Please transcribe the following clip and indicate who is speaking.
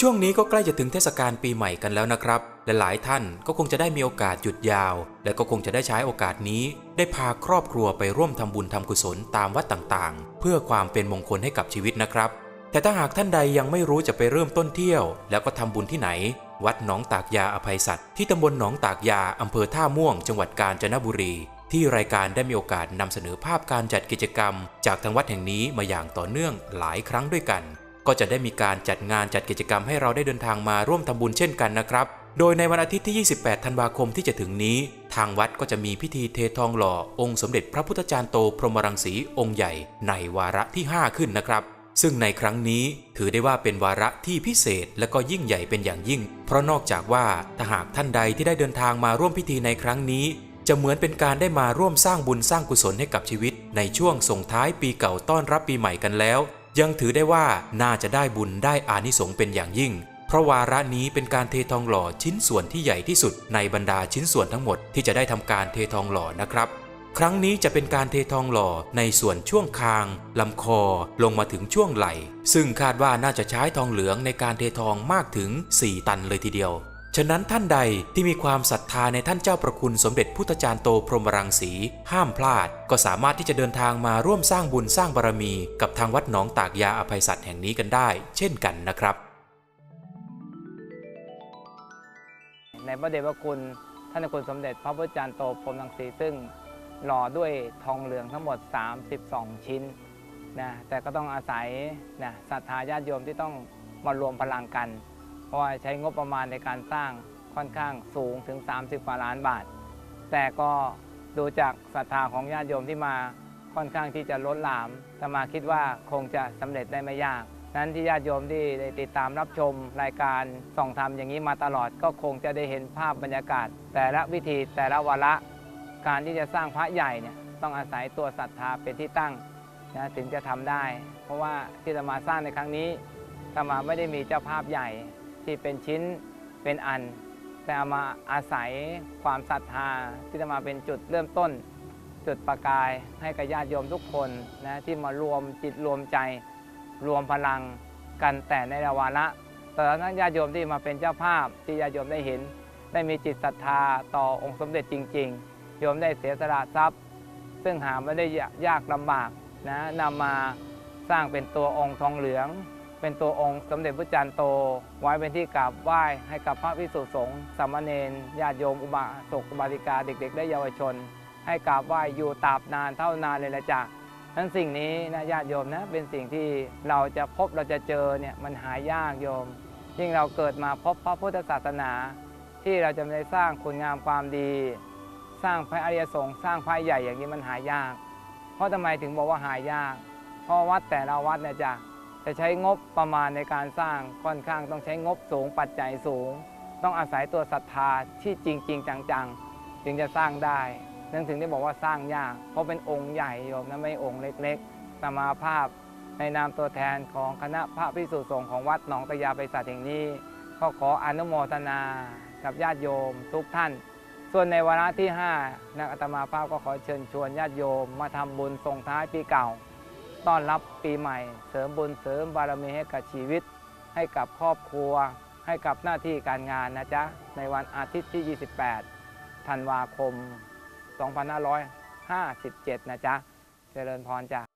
Speaker 1: ช่วงนี้ก็ใกล้จะถึงเทศกาลปีใหม่กันแล้วนะครับ และหลายท่านก็คงจะได้มีโอกาสหยุดยาว และก็คงจะได้ใช้โอกาสนี้ ได้พาครอบครัวไปร่วมทำบุญทำกุศลตามวัดต่างๆ เพื่อความเป็นมงคลให้กับชีวิตนะครับ แต่ถ้าหากท่านใดยังไม่รู้จะไปเริ่มต้นเที่ยว แล้วก็ทำบุญที่ไหน วัดหนองตากยาอภัยสัตว์ที่ตำบลหนองตากยาอำเภอท่าม่วง จังหวัดกาญจนบุรี ที่รายการได้มีโอกาสนำเสนอภาพการจัดกิจกรรม จากทางวัดแห่งนี้มาอย่างต่อเนื่องหลายครั้งด้วยกัน ก็จะได้มีการจัดงานจัดกิจกรรมให้เราได้เดินทางมาร่วมทำบุญเช่นกันนะครับ โดยในวันอาทิตย์ที่ 28 ธันวาคมที่จะถึงนี้ ทางวัดก็จะมีพิธีเททองหล่อ องค์สมเด็จพระพุทธจารย์โตพรหมรังสีองค์ใหญ่ ในวาระที่ 5 ขึ้นนะครับ ซึ่งในครั้งนี้ถือได้ว่าเป็นวาระที่พิเศษและก็ยิ่งใหญ่เป็นอย่างยิ่ง เพราะนอกจากว่าถ้าหากท่านใดที่ได้เดินทางมาร่วมพิธีในครั้งนี้จะเหมือนเป็นการได้มาร่วมสร้างบุญสร้างกุศลให้กับชีวิต ในช่วงส่งท้ายปีเก่าต้อนรับปีใหม่กันแล้ว ยังถือได้ว่าน่าจะได้บุญได้อานิสงส์เป็นอย่างยิ่ง เพราะวาระนี้เป็นการเททองหล่อชิ้นส่วนที่ใหญ่ที่สุดในบรรดาชิ้นส่วนทั้งหมดที่จะได้ทำการเททองหล่อนะครับ ครั้งนี้จะเป็นการเททองหล่อในส่วนช่วงคางลำคอลงมาถึงช่วงไหล่ ซึ่งคาดว่าน่าจะใช้ทองเหลืองในการเททองมากถึง 4 ตันเลยทีเดียว ฉะนั้นท่านใดที่มีความศรัทธาในท่านเจ้าประคุณสมเด็จพุทธจารย์โตพรหมรังสี ห้ามพลาด ก็สามารถที่จะเดินทางมาร่วมสร้างบุญสร้างบารมี กับทางวัดหนองตากยาอภัยสัตว์แห่งนี้กันได้ เช่นกันนะครับ
Speaker 2: ในพระเดชพระคุณท่านเจ้าคุณสมเด็จพระพุทธจารย์โตพรหมรังสีซึ่งหล่อด้วยทองเหลืองทั้งหมด 32 ชิ้นนะแต่ก็ต้องอาศัยนะศรัทธาญาติโยมที่ต้องมารวมพลังกัน ราะว่าใช้งบประมาณในการสร้างค่อนข้างสูงถึง 30กว่าล้านบาท แต่ก็ดูจากศรัทธาของญาติโยมที่มาค่อนข้างที่จะล้นหลามแต่มาคิดว่าคงจะสำเร็จได้ไม่ยาก นั้นที่ญาติโยมที่ได้ติดตามรับชมรายการส่องธรรมอย่างนี้มาตลอดก็คงจะได้เห็นภาพบรรยากาศ แต่ละวิธีแต่ละวาระ การที่จะสร้างพระใหญ่เนี่ยต้องอาศัยตัวศรัทธาเป็นที่ตั้งนะถึงจะทำได้ เพราะว่าที่จะมาสร้างในครั้งนี้ธรรมาไม่ได้มีเจ้าภาพใหญ่ ที่เป็นชิ้นเป็นอัน แต่เอามาอาศัยความศรัทธาที่จะมาเป็นจุดเริ่มต้น จุดประกายให้กับญาติโยมทุกคนนะที่มารวมจิตรวมใจรวมพลังกันแต่ในวาระแต่ละนั้นญาติโยมที่มาเป็นเจ้าภาพที่ญาติโยมได้เห็น ได้มีจิตศรัทธาต่อองค์สมเด็จจริง ๆ โยมได้เสียสละทรัพย์ ซึ่งหาไม่ได้ยากลำบากนะนำมาสร้างเป็นตัวองค์ทองเหลือง เป็นตัวองค์สมเด็จพระจันทร์โต ไว้เป็นที่กราบไหว้ให้กับพระพิสุสงฆ์สามเณรญาติโยมอุบาสกอุบาสิกาเด็ก ๆ และเยาวชน ให้กราบไหว้อยู่ตราบนานเท่านานเลยละจ้ะนั้นสิ่งนี้นะญาติโยมนะเป็นสิ่งที่เราจะพบเราจะเจอเนี่ยมันหายากโยม ยิ่งเราเกิดมาพบพระพุทธศาสนา ที่เราจะได้สร้างคุณงามความดี สร้างพระอริยสงฆ์สร้างพระใหญ่อย่างนี้มันหายาก เพราะทำไมถึงบอกว่าหายาก เพราะวัดแต่ละวัดเนี่ยจะ จะใช้งบประมาณในการสร้างค่อนข้างต้องใช้งบสูงปัจจัยสูง ต้องอาศัยตัวศรัทธาที่จริงจริงๆจังๆ จึงจะสร้างได้นั่นถึงได้บอกว่าสร้างยาก เพราะเป็นองค์ใหญ่โยมนะไม่องค์เล็กๆ สมาภาพในนามตัวแทนของคณะพระพิสุสงฆ์ของวัดหนองตะยาไปสัตว์แห่งนี้ก็ขออนุโมทนากับญาติโยมทุกท่าน ส่วนในวาระที่5นักอาตมาภาพก็ขอเชิญชวนญาติโยมมาทำบุญส่งท้ายปีเก่า ต้อนรับปีใหม่ เสริมบุญเสริมบารมีให้กับชีวิต ให้กับครอบครัว ให้กับหน้าที่การงานนะจ๊ะ ในวันอาทิตย์ที่ 28 ธันวาคม 2557 นะจ๊ะ เจริญพรจ้ะ